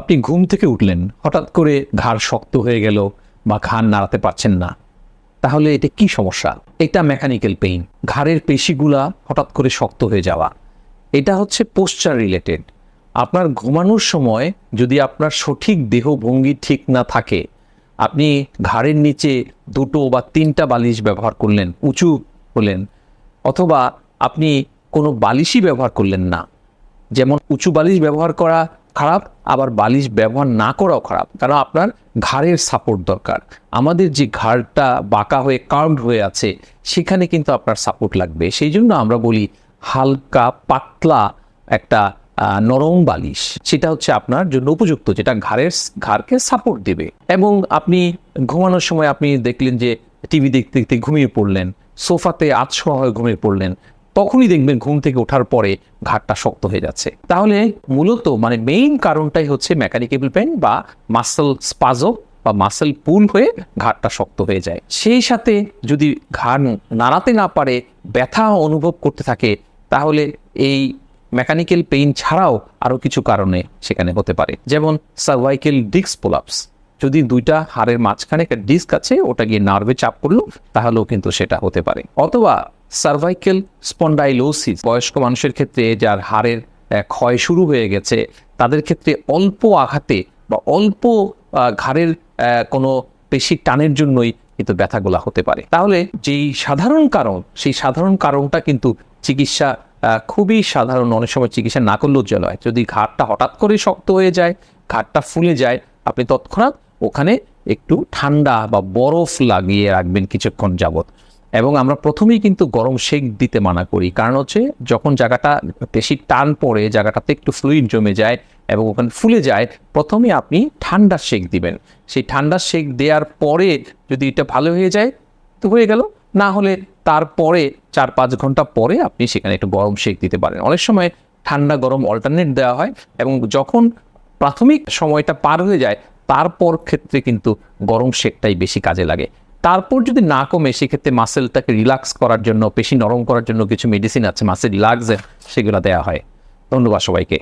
আপনি ঘুম থেকে উঠলেন, হঠাৎ করে ঘাড় শক্ত হয়ে গেল বা ঘাড় নাড়াতে পারছেন না। তাহলে এটা কি সমস্যা? এটা মেকানিক্যাল পেইন ঘাড়ের পেশিগুলা হঠাৎ করে শক্ত হয়ে যাওয়া। এটা হচ্ছে পোস্টার রিলেটেড আপনার ঘুমানোর সময় যদি আপনার সঠিক দেহভঙ্গি ঠিক না থাকে, আপনি ঘাড়ের নিচে দুটো বা তিনটা বালিশ ব্যবহার করলেন, উঁচু হলেন, অথবা আপনি কোনো বালিশই ব্যবহার করলেন না। যেমন উঁচু বালিশ ব্যবহার করা খারাপ, আবার বালিশ ব্যবহার না করাও খারাপ। কারণ আপনার ঘাড়ের সাপোর্ট দরকার। আমাদের যে ঘাড়টা বাঁকা হয়ে কার্ভড হয়ে আছে, সেখানে কিন্তু আপনার সাপোর্ট লাগবে। সেই জন্য আমরা বলি হালকা, পাতলা একটা নরম বালিশ। সেটা হচ্ছে আপনার জন্য উপযুক্ত, যেটা ঘাড়ের ঘাড়কে সাপোর্ট দেবে। এবং আপনি ঘুমানোর সময় আপনি দেখলেন যে টিভি দেখতে দেখতে ঘুমিয়ে পড়লেন সোফাতে আতশোয়া হয়ে ঘুমিয়ে পড়লেন তখনই দেখবেন ঘুম থেকে ওঠার পরে ঘাটটা শক্ত হয়ে যাচ্ছে। তাহলে মূলত মানে মেইন কারণটাই হচ্ছে মেকানিকেবল পেন বা মাসেল স্পাজো বা মাসেল পুল হয়ে ঘাটটা শক্ত হয়ে যায়। সেই সাথে যদি ঘাড় নাড়াতে না পারে, ব্যথা অনুভব করতে থাকে, তাহলে এই মেকানিক্যাল পেইন ছাড়াও আরও কিছু কারণে সেখানে হতে পারে। যেমন সার্ভাইকেল ডিস্ক পোলাপস যদি দুইটা হাড়ের মাঝখানে একটা ডিস্ক আছে, ওটা গিয়ে নার্ভে চাপ করল তাহলেও কিন্তু সেটা হতে পারে। অথবা সার্ভাইকেল স্পন্ডাইলোসিস বয়স্ক মানুষের ক্ষেত্রে যার হাড়ের ক্ষয় শুরু হয়ে গেছে, তাদের ক্ষেত্রে অল্প আঘাতে বা অল্প ঘাড়ের কোনো পেশি টানের জন্যই কিন্তু ব্যথাগুলা হতে পারে। তাহলে যেই সাধারণ কারণ, সেই সাধারণ কারণটা কিন্তু চিকিৎসা খুবই সাধারণ। অনেক সময় চিকিৎসা না করলেও চলে হয়। যদি ঘাটটা হঠাৎ করে শক্ত হয়ে যায় ঘাটটা ফুলে যায়, আপনি তৎক্ষণাৎ ওখানে একটু ঠান্ডা বা বরফ লাগিয়ে রাখবেন কিছুক্ষণ যাবত এবং আমরা প্রথমেই কিন্তু গরম শেক দিতে মানা করি। কারণ হচ্ছে, যখন জায়গাটা বেশি টান পড়ে, জায়গাটাতে একটু ফ্লুইড জমে যায় এবং ওখানে ফুলে যায়, প্রথমে আপনি ঠান্ডা শেক দিবেন। সেই ঠান্ডা শেক দেওয়ার পরে যদি এটা ভালো হয়ে যায়, তো হয়ে গেল। না হলে তারপরে চার পাঁচ ঘণ্টা পরে আপনি সেখানে একটু গরম শেক দিতে পারেন। অনেক সময় ঠান্ডা গরম অল্টারনেট দেওয়া হয় এবং যখন প্রাথমিক সময়টা পার হয়ে যায়, তারপর ক্ষেত্রে কিন্তু গরম শেকটাই বেশি কাজে লাগে। তারপর যদি না কমে, সেক্ষেত্রে মাসেলটাকে রিল্যাক্স করার জন্য, পেশি নরম করার জন্য কিছু মেডিসিন আছে মাসেল রিল্যাক্সের সেগুলো দেওয়া হয়। ধন্যবাদ সবাইকে।